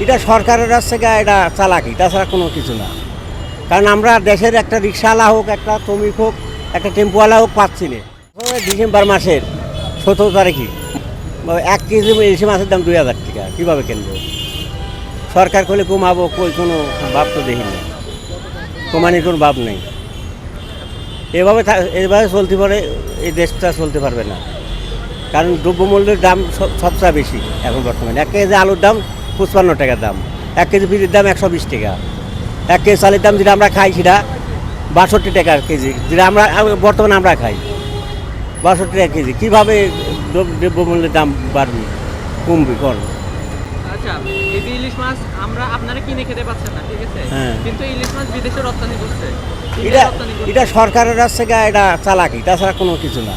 এটা সরকারের কাছ থেকে এটা চালাকি, তাছাড়া কোনো কিছু না। কারণ আমরা দেশের একটা রিক্সাওয়ালা হোক, একটা শ্রমিক হোক, একটা টেম্পোওয়ালা হোক পাচ্ছি না। ডিসেম্বর মাসের সতেরো তারিখে। এক কেজি ইলিশ মাছের দাম দুই হাজার টাকা, কীভাবে কিনবো? সরকার করলে কমাবো কই কোনো ভাব তো দেখি না। কমানির কোনো ভাব নেই। এভাবে এভাবে চলতে পারে, এই দেশটা চলতে পারবে না। কারণ দ্রব্যমূল্যের দাম সব- সবচেয়ে বেশি এখন বর্তমানে। এক কেজি আলুর দাম পঁচপান্ন টাকা দাম। এক কেজি পিঁড়ির দাম একশো বিশ টাকা। এক কেজি চালের দাম যেটা আমরা খাই সেটা বাষট্টি টাকা কেজি যেটা আমরা বর্তমানে আমরা খাই। বাষট্টি টাকা কেজি। কীভাবে দ্রব- দ্রব্যমূল্যের দাম বাড়বে? কমবে কোন আচ্ছা এই যে ইলিশ মাছ আমরা আপনারা কিনে খেতে পাচ্ছেন না ঠিক আছে? হ্যাঁ। কিন্তু ইলিশ মাছ বিদেশে রপ্তানি করছে। এটা। এটা সরকারের কাছ থেকে এটা চালাকি তাছাড়া কোনো কিছু না।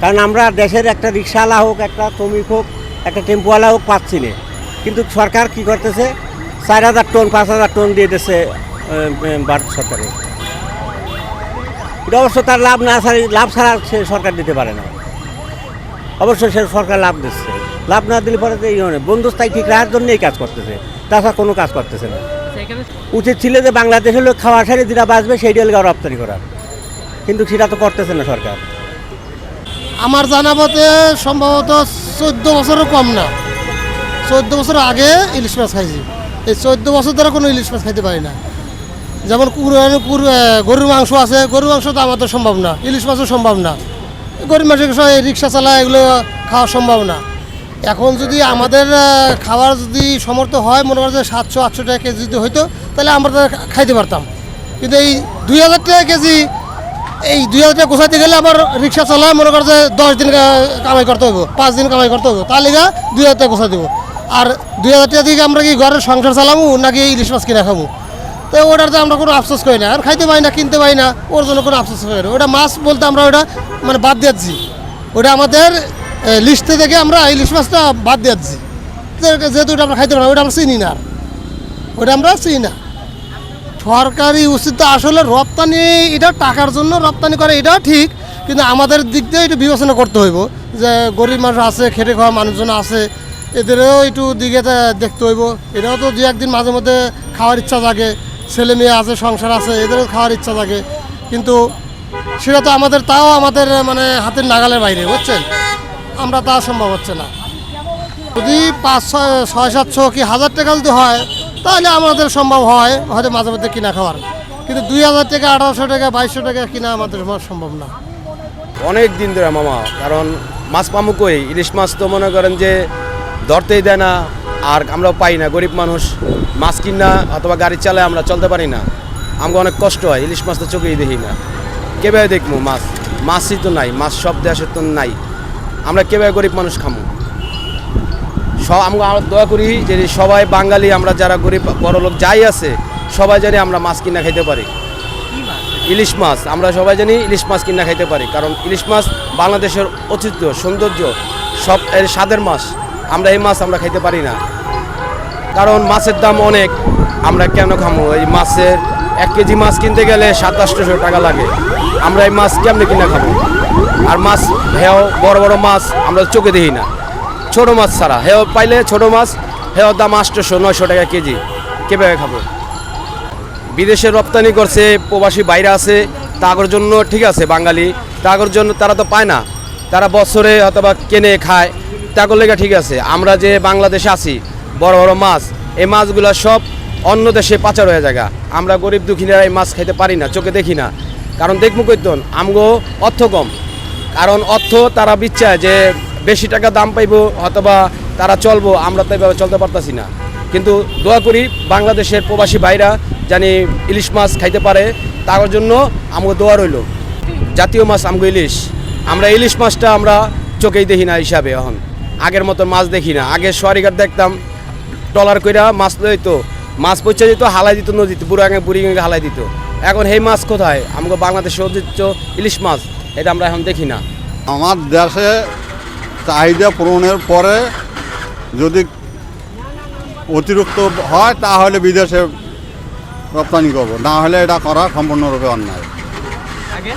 কারণ আমরা দেশের একটা রিক্সাওয়ালা হোক একটা শ্রমিক হোক একটা টেম্পোওয়ালা হোক পাচ্ছি না। কিন্তু সরকার কি করতেছে? চার হাজার টন, পাঁচ হাজার টন দিয়ে দিচ্ছে ভারত সরকারে। এটা অবশ্য তার লাভ না ছাড়া লাভ ছাড়া সে সরকার দিতে পারে না। অবশ্যই সে সরকার লাভ দিচ্ছে। লাভ না দিলে পরে এই না। বন্ধুস্থায়ী ঠিক রাখার জন্যই কাজ করতেছে। তাছাড়া কোনো কাজ করতেছে না। উচিত ছিল যে বাংলাদেশের লোক খাওয়া সারে যেটা বাঁচবে সেই হলে রপ্তানি করার। কিন্তু সেটা তো করতেছে না সরকার। আমার জানা মতে সম্ভবত চোদ্দ বছরও কম না। চোদ্দ বছর আগে ইলিশ মাছ খাইছি। এই চোদ্দ বছর ধরে কোনো ইলিশ মাছ খাইতে পারি না। যেমন কুর- কুর- গরুর মাংস আছে। গরুর মাংস তো আমাদের সম্ভব না। ইলিশ মাছও সম্ভব না। গরিব মানুষের সবাই রিক্সা চালায় এগুলো খাওয়া সম্ভব না। এখন যদি আমাদের খাওয়ার যদি সমর্থ হয়, মনে করেন যে সাতশো, আটশো টাকা কেজি যদি হইতো, তাহলে আমরা খাইতে পারতাম। কিন্তু এই দুই হাজার টাকা কেজি, এই দুই হাজার টাকা গোছাইতে গেলে আমার রিক্সা চালায়, মনে করে যে দশ দিন কামাই করতে হইব, পাঁচ দিন কামাই করতে হইব। তাহলে গা দুই হাজার টাকা গোছাই দেবো। আর দুই হাজার টাকা দিয়ে আমরা কি ঘরের সংসার চালাবো নাকি ইলিশ মাছ কিনা খাব? তো ওটার তো আমরা কোনো আফসোস করি না। আর খাইতে পারি না, কিনতে পারি না, ওর জন্য কোনো আফসোস করি না। ওটা মাছ বলতে আমরা ওটা মানে বাদ দিয়েছি ওটা আমাদের লিস্টে থেকে আমরা ইলিশ মাছটা বাদ দিয়েছি যেহেতু ওটা আমরা খাইতে পারি ওটা আমরা চিনি না ওটা আমরা চিনি না। সরকারি উচিত আসলে রপ্তানি, এটা টাকার জন্য রপ্তানি করে, এটাও ঠিক। কিন্তু আমাদের দিক দিয়ে একটু বিবেচনা করতে হইব যে গরিব মানুষ আছে, খেটে খাওয়া মানুষজন আছে এদেরও একটু দিকে দেখতে হইব। এরাও তো দু একদিন মাঝে মধ্যে খাওয়ার ইচ্ছা থাকে ছেলে মেয়ে আছে, সংসার আছে, এদেরও খাওয়ার ইচ্ছা থাকে কিন্তু সেটা তো আমাদের, তাও আমাদের মানে হাতের নাগালের বাইরে, বুঝছেন? আমরা তা সম্ভব হচ্ছে না। যদি পাঁচ, ছয় ছয় সাতশো কি হাজার টাকা যদি হয়, তাহলে আমাদের সম্ভব হয়, হয়তো মাঝে মধ্যে কিনা খাওয়ার। কিন্তু দুই হাজার টাকা, আঠারোশো টাকা, বাইশশো টাকা কিনা আমাদের সম্ভব না। অনেক দিন ধরে মামা, কারণ মাছ পামুকই, ইলিশ মাছ তো মনে করেন যে ধরতেই দেয় না, আর আমরা পাই না, গরিব মানুষ। মাছ কিনা অথবা গাড়ি চালায় আমরা চলতে পারি না। আমাকে অনেক কষ্ট হয়, ইলিশ মাছ তো চোখেই দেখি না। কেভাবে দেখব মাছ? মাছই তো নাই, মাছ সব দেশের তো নাই। আমরা কেভাবে গরিব মানুষ খামু? সব আমরা দোয়া করি যে সবাই বাঙালি, আমরা যারা গরিব, বড় লোক যাই আছে, সবাই জানি আমরা মাছ কিনা খাইতে পারি। ইলিশ মাছ, আমরা সবাই জানি ইলিশ মাছ কিনা খাইতে পারি, কারণ ইলিশ মাছ বাংলাদেশের ঐতিহ্য সৌন্দর্য, সব এর স্বাদের মাছ। আমরা এই মাছ আমরা খাইতে পারি না। কারণ মাছের দাম অনেক, আমরা কেন খামো? এই মাছের এক কেজি মাছ কিনতে গেলে সাতাশশো টাকা লাগে। আমরা এই মাছ কেমনে কিনে খাব? আর মাছ, হেও বড় বড় মাছ আমরা চোখে দেখি না। ছোট মাছ ছাড়া, হেও পাইলে ছোট মাছ হেও দাম আটশোশো নয়শো টাকা কেজি। কীভাবে খাব? বিদেশে রপ্তানি করছে, প্রবাসী বাইরে আছে, তাগর জন্য ঠিক আছে বাঙালি, তাগর জন্য তারা তো পায় না। তারা বছরে অথবা কেনে খায় তাগর লেগে ঠিক আছে। আমরা যে বাংলাদেশে আছি, বড় বড় মাছ, এই মাছগুলো সব অন্য দেশে পাচার হয়ে জায়গা আমরা গরিব দুঃখীরা এই মাছ খাইতে পারি না, চোখে দেখি না। কারণ দেখব কইতন, আমগো অর্থ কম। কারণ অর্থ তারা বিচ্ছায় যে বেশি টাকা দাম পাইবো অথবা তারা চলবো, আমরা তো এভাবে চলতে পারতাছি না। কিন্তু দোয়া করি বাংলাদেশের প্রবাসী ভাইরা জানি ইলিশ মাছ খাইতে পারে, তার জন্য আমাকে দোয়া রইল। জাতীয় মাছ আমগো ইলিশ। আমরা ইলিশ মাছটা আমরা চোখেই দেখি না হিসাবে এখন। আগের মতো মাছ দেখি না। আগে সোয়ারিঘাট দেখতাম টলার কইরা মাছ লইতো। মাছ পৌঁছে যেত হালাই দিত নদীতে বুড়ো আগে বুড়ি গাঙ্গে হালাই দিত। এখন সেই মাছ কোথায়? আমাকে বাংলাদেশের ঐতিহ্য ইলিশ মাছ এটা আমরা এখন দেখি না। আমার দেশে চাহিদা পূরণের পরে যদি অতিরিক্ত হয় তাহলে বিদেশে রপ্তানি করব। না হলে এটা করা সম্পূর্ণরূপে অন্যায়। আগে?